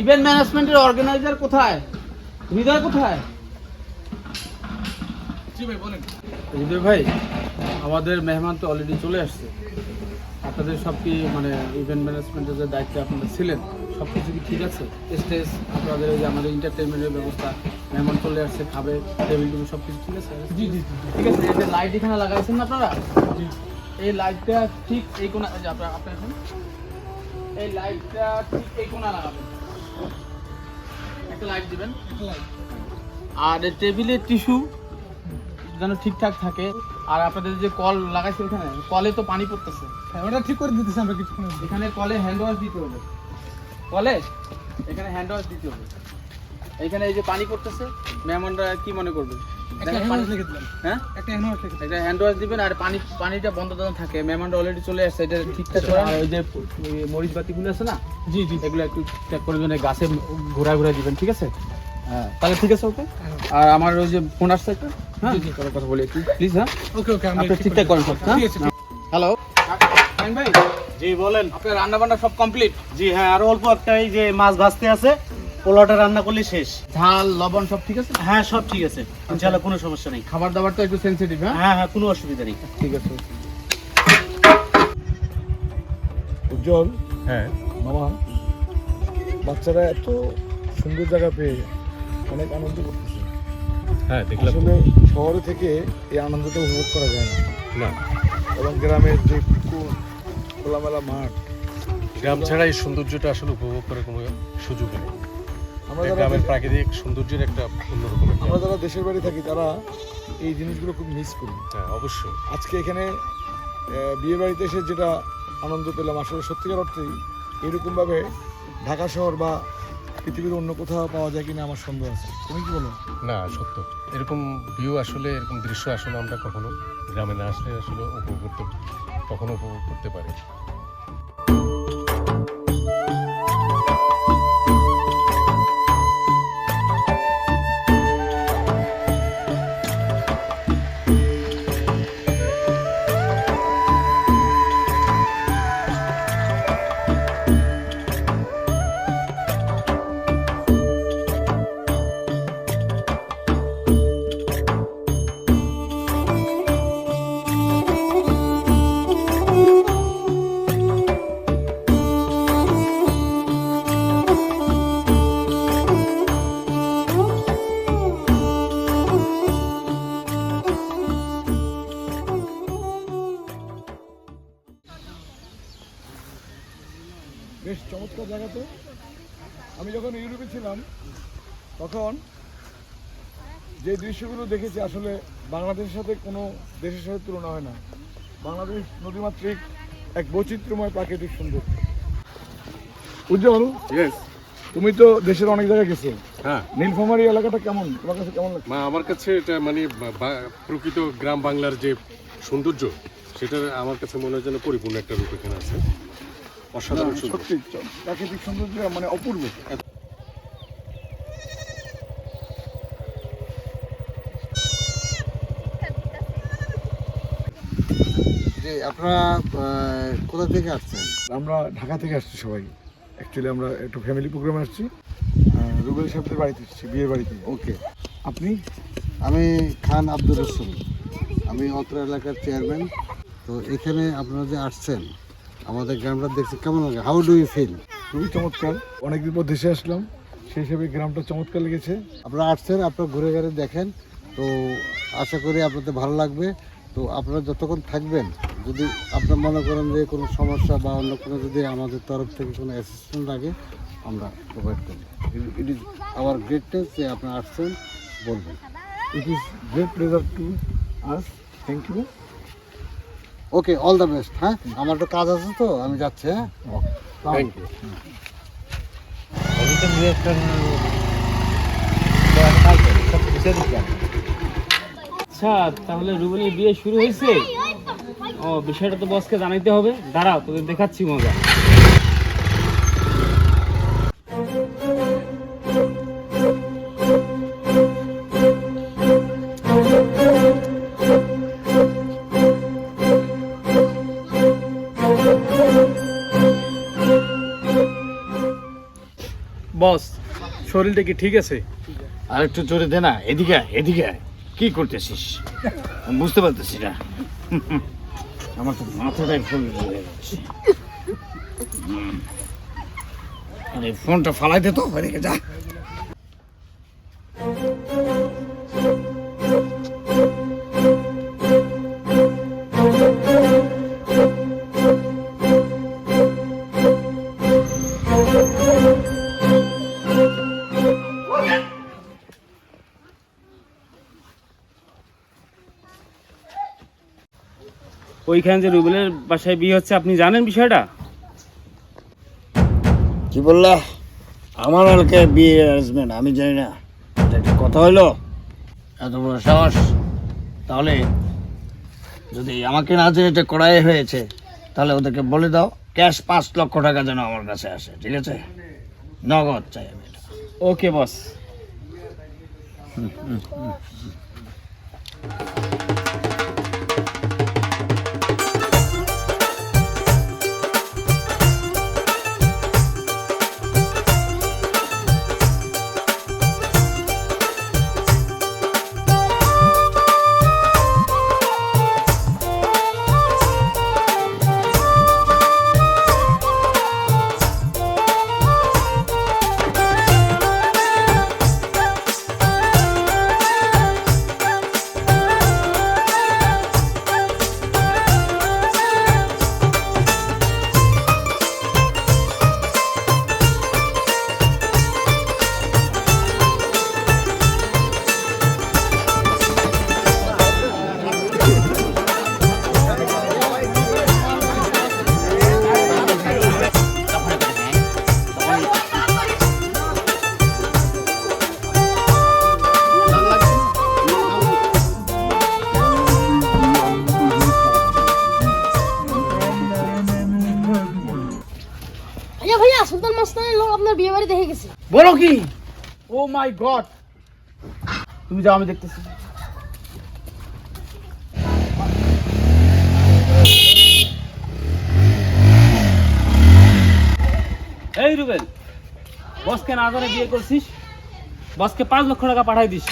Event ম্যানেজমেন্টের organiser কোথায়? হৃদয় কোথায়? হৃদয় ভাই আমাদের মেহমান তো অলরেডি চলে আসছে। আপনাদের সব কি মানে ইভেন্ট ম্যানেজমেন্টের যে দায়িত্বে আপনারা ছিলেন সব কিছু কি ঠিক আছে? স্টেজ আপনাদের ওই যে আমাদের এন্টারটেনমেন্টের ব্যবস্থা মেহমান চলে আসছে খাবে টেবিল টেবিল সব কিছু ঠিক আছে? জি জি ঠিক আছে এই যে লাইট এখানে লাগাইছেন না আপনারা? এই লাইটটা ঠিক এই কোনা আপনার আপনার এখন? এই লাইটটা ঠিক এই কোনা লাগাবেন। একটা লাইট দিবেন। আর টেবিলের টিস্যু যেন ঠিকঠাক থাকে। আর আপনাদের যে কল লাগাইছে এখানে কলে তো পানি পড়তেছে। হ্যাঁ ওটা ঠিক করে দিতেছে আমরা কিছু এখানে কলে হ্যান্ড ওয়াশ দিতে হবে। কলে? এখানে হ্যান্ড ওয়াশ দিতে হবে। এখানে এই যে পানি পড়তেছে মেহমানরা কি মনে করবে? একটা হ্যান্ড ওয়াশ লিখে দিলাম হ্যাঁ? একটা হ্যান্ড ওয়াশ লিখে এটা হ্যান্ড ওয়াশ দিবেন আর পানি পানিটা বন্ধ থাকে মেহমানরা অলরেডি চলে আসছে এটা ঠিকঠাক করে ওই যে মরিচ বাতিগুলো আছে না? জি জি। এগুলো একটু ঠিকঠাক করে দিবেন গাছে ঘোরা ঘোরা দিবেন ঠিক আছে? হ্যাঁ। তাহলে ঠিক আছে ওকে? হ্যাঁ। আর আমার ওই যে ফোন আসছে একটা? হ্যাঁ। কথা বলি একটু। প্লিজ হ্যাঁ? ওকে ওকে আমি ঠিকঠাক করেন সব হ্যাঁ? ঠিক আছে, ঠিক হ্যালো? ভাই। জি বলেন। আপনার রান্না বান্না সব কমপ্লিট জি হ্যাঁ আর অল্প একটা এই যে মাছ ভাজতে আছে। পোলাওটা রান্না করলে শেষ। ঝাল লবণ সব ঠিক আছে? হ্যাঁ সব ঠিক আছে। ইনশাআল্লাহ কোনো সমস্যা নেই। খাবার দাবার তো একটু সেনসিটিভ হ্যাঁ? হ্যাঁ হ্যাঁ কোনো অসুবিধা নেই। ঠিক আছে। উজ্জ্বল হ্যাঁ। মামা বাচ্চারা এত সুন্দর জায়গা পেয়ে অনেক আনন্দ করতেছে। হ্যাঁ দেখলাম। তো। আসলে শহরে থেকে এই আনন্দটা উপভোগ করা যায় না। না। এবং গ্রামের যে পুকুর খোলামেলা মাঠ গ্রাম ছাড়া এই সৌন্দর্যটা আসলে উপভোগ করার কোনো সুযোগ নেই। আমরা যারা গ্রামের প্রাকৃতিক সৌন্দর্যের একটা অন্যরকম আমরা যারা দেশের বাড়ি থাকি তারা এই জিনিসগুলো খুব মিস করি। হ্যাঁ অবশ্যই। আজকে এখানে বিয়ে বাড়িতে এসে যেটা আনন্দ পেলাম আসলে সত্যিকার অর্থেই এরকমভাবে ঢাকা শহর বা পৃথিবীর অন্য কোথাও পাওয়া যায় কিনা আমার সন্দেহ আছে। তুমি কি বলো? না সত্য। এরকম ভিউ আসলে এরকম দৃশ্য আসলে আমরা কখনো গ্রামে না আসলে আসলে উপভোগ করতে কখনো উপভোগ করতে পারি যখন ইউরোপে ছিলাম তখন যে দৃশ্যগুলো দেখেছি আসলে বাংলাদেশের সাথে কোনো দেশের সাথে তুলনা হয় না। বাংলাদেশ নদীমাতৃক এক বৈচিত্র্যময় প্রাকৃতিক সৌন্দর্য। উজ্জ্বল তুমি তো দেশের অনেক জায়গায় গেছো। হ্যাঁ। নীলফামারী এলাকাটা কেমন? তোমার কাছে কেমন লাগছে? মা আমার কাছে এটা মানে প্রকৃত গ্রাম বাংলার যে সৌন্দর্য সেটা আমার কাছে মনে হয় যেন পরিপূর্ণ একটা রূপ এখানে আছে। অসাধারণ সুন্দর সত্যি প্রাকৃতিক সৌন্দর্য মানে অপূর্ব। আপনারা কোথা থেকে আসছেন? আমরা ঢাকা থেকে আসছি সবাই। অ্যাকচুয়ালি আমরা একটু ফ্যামিলি প্রোগ্রামে আসছি। রুবেল সাহেবদের বাড়িতে এসেছি বিয়ে বাড়িতে। ওকে। আপনি? আমি খান আব্দুর রসুল। আমি অত্র এলাকার চেয়ারম্যান তো এখানে আপনারা যে আসছেন আমাদের গ্রামটা দেখছি কেমন লাগে? হাউ ডু ইউ ফিল খুবই চমৎকার। অনেকদিন পর দেশে আসলাম। সেই হিসেবে গ্রামটা চমৎকার লেগেছে। আপনারা আসছেন আপনারা ঘুরে ঘুরে দেখেন। তো আশা করি আপনাদের ভালো লাগবে। তো আপনারা যতক্ষণ থাকবেন যদি আপনার মনে করেন যে কোনো সমস্যা বা অন্য কোনো যদি আমাদের তরফ থেকে কোনো অ্যাসিস্ট্যান্ট লাগে আমরা প্রোভাইড করি ইট ইজ আওয়ার গ্রেটনেস যে আপনারা আসছেন বলবেন। It is great pleasure to us thank you okay all the best হ্যাঁ? আমার একটু কাজ আছে তো আমি যাচ্ছি হ্যাঁ? থ্যাংক ইউ আচ্ছা তাহলে রুবেলের বিয়ে শুরু হয়েছে? ও বিষয়টা তো বসকে জানাইতে হবে। দাঁড়াও তোদের দেখাচ্ছি মজা। বস শরীরটা কি ঠিক আছে? আর একটু জোরে দে না এদিকে এদিকে আয়। কি করতেছিস? বুঝতে পারতেছি না। আমার তো মাথাটাই ফুল হয়ে যাচ্ছে ফোনটা ফালাই দে তো হয়ে যা। ওইখানে যে রুবেলের বাসায় বিয়ে হচ্ছে আপনি জানেন বিষয়টা? কি বললা? আমার এলাকায় বিয়ে অ্যারেঞ্জমেন্ট আমি জানি না। এটা একটা কথা হইল? এত বড় সাহস? তাহলে যদি আমাকে না জেনে এটা করাই হয়েছে তাহলে ওদেরকে বলে দাও ক্যাশ পাঁচ লক্ষ টাকা যেন আমার কাছে আসে ঠিক আছে? নগদ চাই আমি এটা। ওকে বস। ভাইয়া বিয়ে দেখে গেছে। বলো কি? ও মাই গড তুমি যাও, আমি দেখতেছি। এই রুবেল, বসকে না জানে বিয়ে করছিস? বসকে পাঁচ লক্ষ টাকা পাঠাই দিস।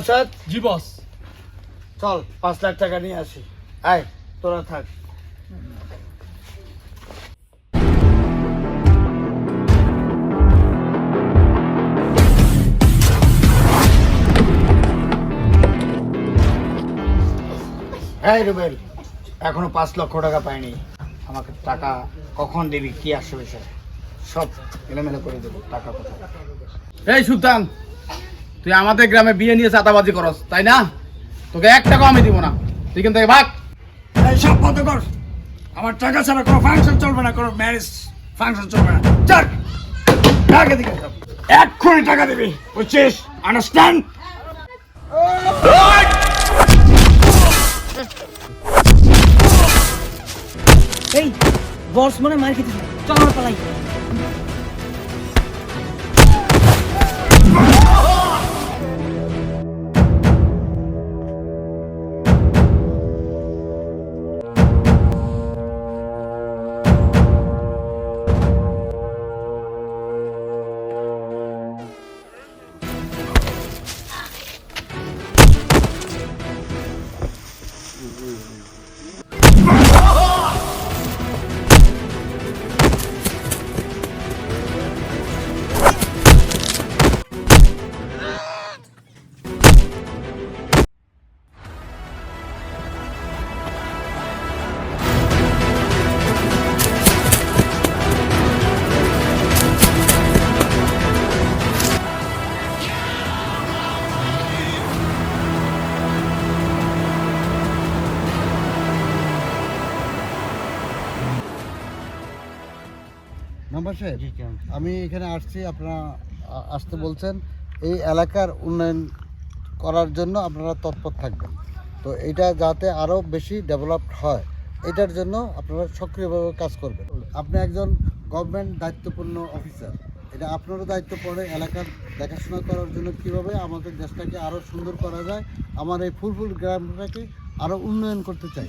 আচ্ছা জি বস। চল পাঁচ লাখ টাকা নিয়ে আসি। আয় তোরা থাক। হ্যাঁ রুবেল এখনও পাঁচ লক্ষ টাকা পাইনি। আমাকে টাকা কখন দিবি কি আসবে সব এলোমেলো করে দেবো টাকা কোথায়? এই সুলতান! তুই আমাদের গ্রামে বিয়ে নিয়ে চাঁদাবাজি করস তাই না? তোকে এক টাকা আমি দিব না। তুই কিন্তু ভাগ। এই সব বন্ধ কর। আমার টাকা ছাড়া কোনো ফাংশন চলবে না কোনো ম্যারেজ ফাংশন চলবে না। চাক টাকা দিকে এক্ষুনি টাকা দিবি বুঝছিস? আন্ডারস্ট্যান্ড এই বস মনে মার খেতে চল পালাই। সাহেব? আমি এখানে আসছি আপনারা আসতে বলছেন। এই এলাকার উন্নয়ন করার জন্য আপনারা তৎপর থাকবেন। তো এটা যাতে আরও বেশি ডেভেলপড হয় এটার জন্য আপনারা সক্রিয়ভাবে কাজ করবেন। আপনি একজন গভর্নমেন্ট দায়িত্বপূর্ণ অফিসার এটা আপনারও দায়িত্ব পড়ে এলাকার দেখাশোনা করার জন্য কীভাবে আমাদের দেশটাকে আরও সুন্দর করা যায় আমার এই ফুলফুল গ্রামটাকে আরও উন্নয়ন করতে চাই।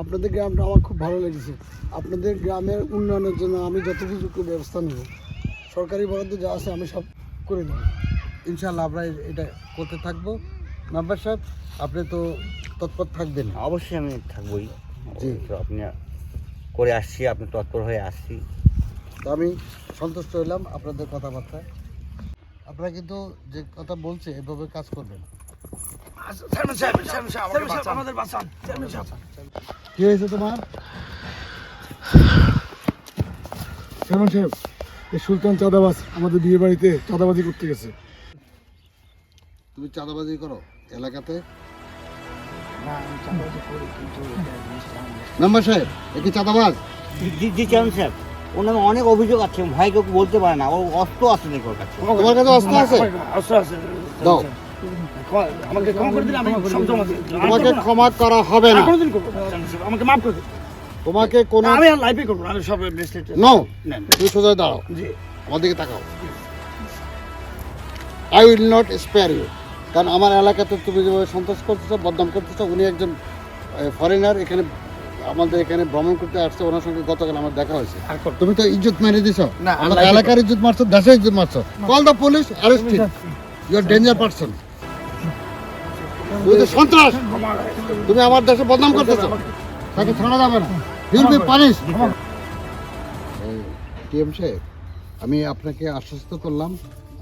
আপনাদের গ্রামটা আমার খুব ভালো লেগেছে। আপনাদের গ্রামের উন্নয়নের জন্য আমি যতটুকু ব্যবস্থা নেব সরকারি বরাদ্দ যা আছে আমি সব করে দেবো। ইনশাল্লাহ আমরা এটা করতে থাকব। মেম্বার সাহেব আপনি তো তৎপর থাকবেন। অবশ্যই আমি থাকবোই। জি। তো আপনি করে আসছি আপনি তৎপর হয়ে আসছি। তো আমি সন্তুষ্ট হইলাম আপনাদের কথাবার্তায়। আপনারা কিন্তু যে কথা বলছে এভাবে কাজ করবেন। কি হয়েছে তোমার? চেয়ারম্যান সাহেব এই সুলতান চাঁদাবাজ আমাদের বিয়ে বাড়িতে চাঁদাবাজি করতে গেছে। তুমি চাঁদাবাজি করো এলাকাতে? মেম্বার সাহেব এ কি চাঁদাবাজ? জি জি চেয়ারম্যান সাহেব ওর নামে অনেক অভিযোগ আছে ভাই কেউ বলতে পারে না ও অস্ত্র আছে নাকি ওর কাছে? তোমার কাছে অস্ত্র আছে? অস্ত্র আছে। দাও। আমাকে ক্ষমা করে দিন আমি তোমাকে ক্ষমা করা হবে না। কোনোদিন করব আমাকে মাফ করে দিন তোমাকে কোনো আমি আর লাইফে করব আমি সব ব্রেসলেট নো তুমি সোজা দাঁড়াও। জি। আমার দিকে তাকাও। I will not spare you কারণ আমার এলাকাতে তুমি যেভাবে সন্ত্রাস করতেছো বদনাম করতেছো উনি একজন ফরেনার এখানে আমাদের এখানে ভ্রমণ করতে আসছে ওনার সঙ্গে গতকাল আমার দেখা হয়েছে। তুমি তো ইজ্জত মেরে দিছো। না, আমার এলাকার ইজ্জত মারছো দেশের ইজ্জত মারছো। Call the police arrest you R danger person তুমি তো সন্ত্রাস। তুমি আমার দেশে বদনাম করতেছো। তাকে ছাড়া যাবে না। ইউল বি পানিশ টিএম সাহেব আমি আপনাকে আশ্বস্ত করলাম।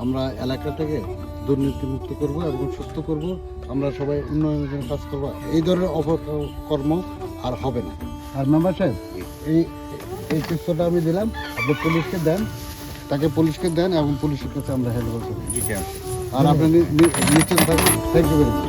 আমরা এলাকাটাকে দুর্নীতিমুক্ত করব এবং সুস্থ করব। আমরা সবাই উন্নয়নের জন্য কাজ করব। এই ধরনের অপকর্ম আর হবে না। আর মেম্বার সাহেব এই এই কিস্তটা আমি দিলাম। আপনি পুলিশকে দেন। তাকে পুলিশকে দেন এবং পুলিশের কাছে আমরা হেল্প ওভার করি আর আপনি নিশ্চিত থাকুন থ্যাংক ইউ ভেরি মাচ